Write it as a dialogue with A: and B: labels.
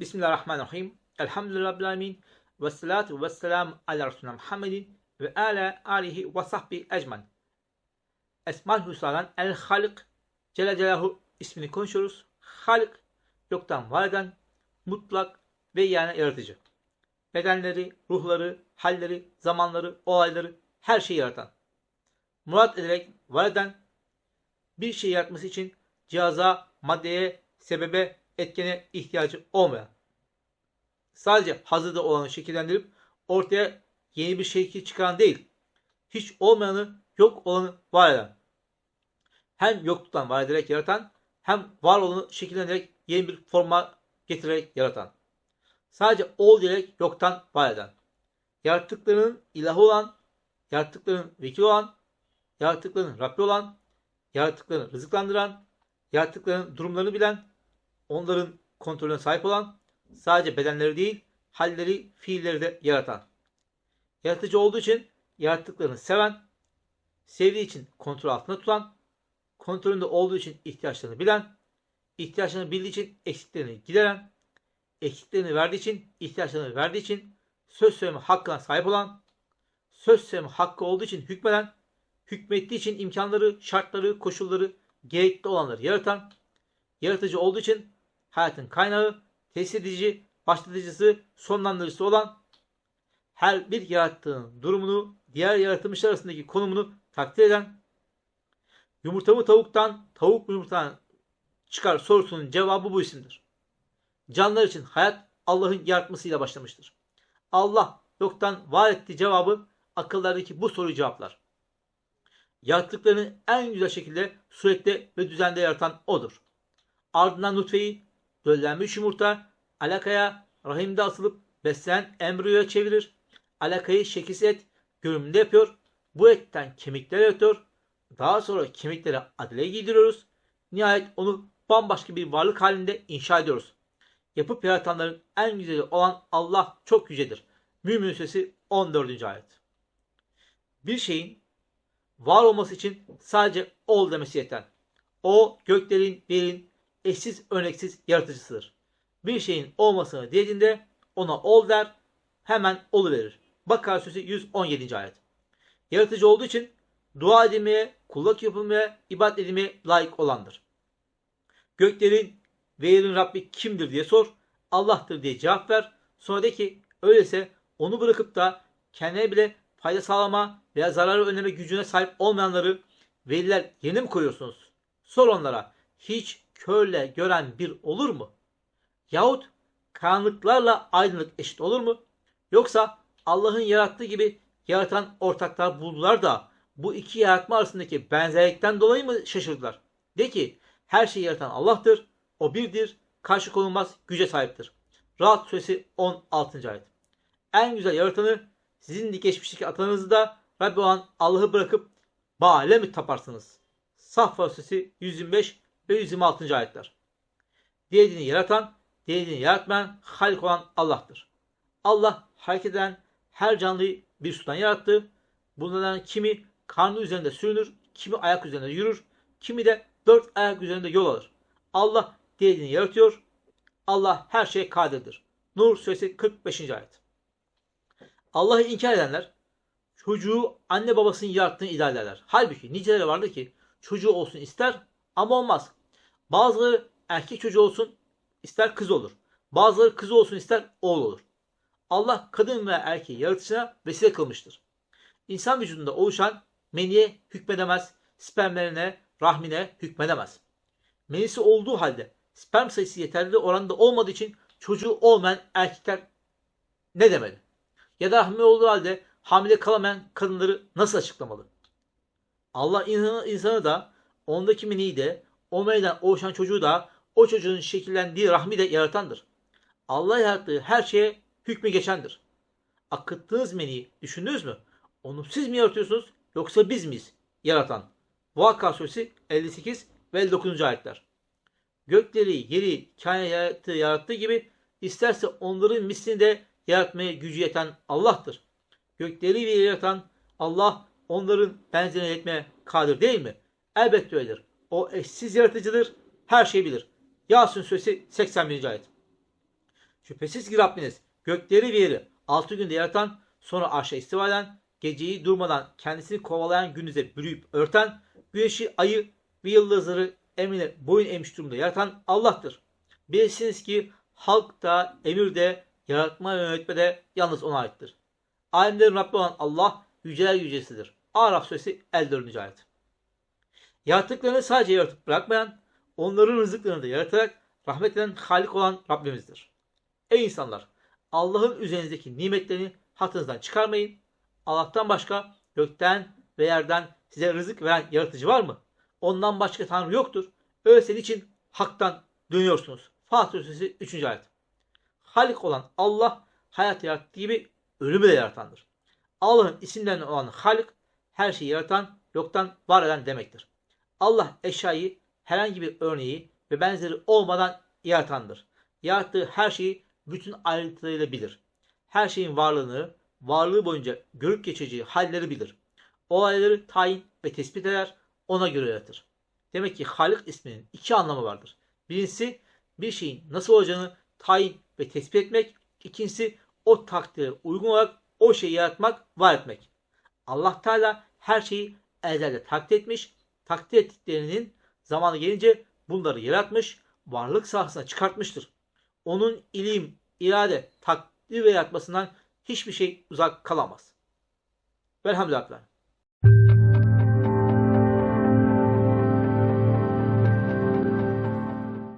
A: Bismillahirrahmanirrahim. Elhamdülillahi alemin. Ve salatu ve selam ala Resulüne Muhammedin ve ala alihi ve sahbihi ecmain. Esma-ül El Halik Celle Celaluhu ismini konuşuyoruz. Halik yoktan var eden, mutlak ve yani yaratıcı. Bedenleri, ruhları, halleri, zamanları, olayları, her şeyi yaratan. Murat ederek var eden, bir şey yaratması için cihaza, maddeye, sebebe, etkene ihtiyacı olmayan. Sadece hazırda olanı şekillendirip ortaya yeni bir şekil çıkaran değil. Hiç olmayanı yok olanı var eden. Hem yokluktan var ederek yaratan hem var olanı şekillendirerek yeni bir forma getirerek yaratan. Sadece ol diyerek yoktan var eden. Yarattıklarının ilahı olan, yarattıklarının vekili olan, yarattıklarının Rabbi olan, yarattıklarını rızıklandıran, yarattıklarının durumlarını bilen, onların kontrolüne sahip olan, sadece bedenleri değil, halleri, fiilleri de yaratan. Yaratıcı olduğu için yarattıklarını seven, sevdiği için kontrol altında tutan, kontrolünde olduğu için ihtiyaçlarını bilen, ihtiyaçlarını bildiği için eksiklerini gideren, eksiklerini verdiği için, ihtiyaçlarını verdiği için söz söyleme hakkına sahip olan, söz söyleme hakkı olduğu için hükmeden, hükmettiği için imkanları, şartları, koşulları, gerekli olanları yaratan, yaratıcı olduğu için hayatın kaynağı, tesis edici, başlatıcısı, sonlandırıcısı olan her bir yarattığın durumunu, diğer yaratılmışlar arasındaki konumunu takdir eden, yumurta mı tavuktan, tavuk mu yumurtadan çıkar sorusunun cevabı bu isimdir. Canlılar için hayat Allah'ın yaratmasıyla başlamıştır. Allah yoktan var ettiği cevabı akıllardaki bu soruyu cevaplar. Yarattıklarını en güzel şekilde surette ve düzende yaratan O'dur. Ardından nutfeyi, döllenmiş yumurta, alakaya, rahimde asılıp beslenen embriyoya çevirir. Alakayı şekilsiz et, görünümde yapıyor. Bu etten kemikler yaratıyor. Daha sonra kemiklere adile giydiriyoruz. Nihayet onu bambaşka bir varlık halinde inşa ediyoruz. Yapıp yaratanların en güzeli olan Allah çok yücedir. Mümin Suresi 14. ayet. Bir şeyin var olması için sadece ol demesi yeter. O göklerin, yerin eşsiz örneksiz yaratıcısıdır. Bir şeyin olmasını dediğinde ona ol der, hemen oluverir. Bakara Suresi 117. ayet. Yaratıcı olduğu için dua edilmeye, kulluk yapılmaya, ibadet edilmeye layık olandır. Göklerin ve yerin Rabbi kimdir diye sor. Allah'tır diye cevap ver. Sonra de ki öyleyse onu bırakıp da kendine bile fayda sağlama veya zararı önleme gücüne sahip olmayanları veliler yerine mi koyuyorsunuz? Sor onlara. Hiç körle gören bir olur mu? Yahut karanlıklarla aydınlık eşit olur mu? Yoksa Allah'ın yarattığı gibi yaratan ortaklar buldular da bu iki yaratma arasındaki benzerlikten dolayı mı şaşırdılar? De ki her şeyi yaratan Allah'tır. O birdir. Karşı konulmaz güce sahiptir. Rahat suresi 16. ayet. En güzel yaratanı sizin geçmişteki atalarınızı da Rabbi olan Allah'ı bırakıp Baal'e mi taparsınız? Saffa suresi 125 ve 126. ayetler. Dilediğini yaratan, dilediğini yaratmayan Halik olan Allah'tır. Allah hareket eden her canlıyı bir sudan yarattı. Bunlardan kimi karnı üzerinde sürünür, kimi ayak üzerinde yürür, kimi de dört ayak üzerinde yol alır. Allah dilediğini yaratıyor. Allah her şeye kadirdir. Nur suresi 45. ayet. Allah'ı inkar edenler çocuğu anne babasının yarattığını iddia ederler. Halbuki niceleri vardır ki çocuğu olsun ister ama olmaz. Bazıları erkek çocuğu olsun ister kız olur. Bazıları kız olsun ister oğul olur. Allah kadın ve erkeği yaratışına vesile kılmıştır. İnsan vücudunda oluşan meniye hükmedemez, spermlerine, rahmine hükmedemez. Menisi olduğu halde sperm sayısı yeterli oranda olmadığı için çocuğu olmayan erkekler ne demeli? Ya da hamile olduğu halde hamile kalamayan kadınları nasıl açıklamalı? Allah insanı, da ondaki meniyi de o meniden oluşan çocuğu da o çocuğun şekillendiği rahmi de yaratandır. Allah yarattığı her şeye hükmü geçendir. Akıttığınız meniyi düşündünüz mü? Onu siz mi yaratıyorsunuz yoksa biz miyiz yaratan? Vakka suresi 58 ve 59. ayetler. Gökleri, yeri, kainatı yarattığı gibi isterse onların mislini de yaratmaya gücü yeten Allah'tır. Gökleri ve yaratan Allah onların benzerine etmeye kadir değil mi? Elbette öyledir. O eşsiz yaratıcıdır, her şeyi bilir. Yasin suresi 81. ayet. Şüphesiz ki Rabbiniz gökleri ve yeri altı günde yaratan, sonra arşa istiva eden, geceyi durmadan kendisini kovalayan gündüze bürüyüp örten, güneşi, ayı ve yıldızları emrine boyun eğmiş durumda yaratan Allah'tır. Bilesiniz ki halk da, emir de, yaratma ve yönetme de yalnız ona aittir. Alemlerin Rabbi olan Allah yüceler yücesidir. Araf suresi 54. ayet. Yarattıklarını sadece yaratıp bırakmayan, onların rızıklarını da yaratarak rahmet eden Halik olan Rabbimizdir. Ey insanlar! Allah'ın üzerinizdeki nimetlerini hatırınızdan çıkarmayın. Allah'tan başka gökten ve yerden size rızık veren yaratıcı var mı? Ondan başka Tanrı yoktur. Öyleyse için haktan dönüyorsunuz. Fatih Suresi 3. ayet. Halik olan Allah hayat yarattığı gibi ölümü de yaratandır. Allah'ın isimlerinden olan Halik her şeyi yaratan, yoktan var eden demektir. Allah eşyayı herhangi bir örneği ve benzeri olmadan yaratandır. Yarattığı her şeyi bütün ayrıntılarıyla bilir. Her şeyin varlığını, varlığı boyunca görüp geçeceği halleri bilir. Olayları tayin ve tespit eder, ona göre yaratır. Demek ki Halik isminin iki anlamı vardır. Birincisi bir şeyin nasıl olacağını tayin ve tespit etmek. İkincisi o takdire uygun olarak o şeyi yaratmak, var etmek. Allah Teala her şeyi ezelde takdir etmiş, takdir ettiklerinin zamanı gelince bunları yaratmış, varlık sahasına çıkartmıştır. Onun ilim, irade, takdir ve yaratmasından hiçbir şey uzak kalamaz. Velhamdülillah.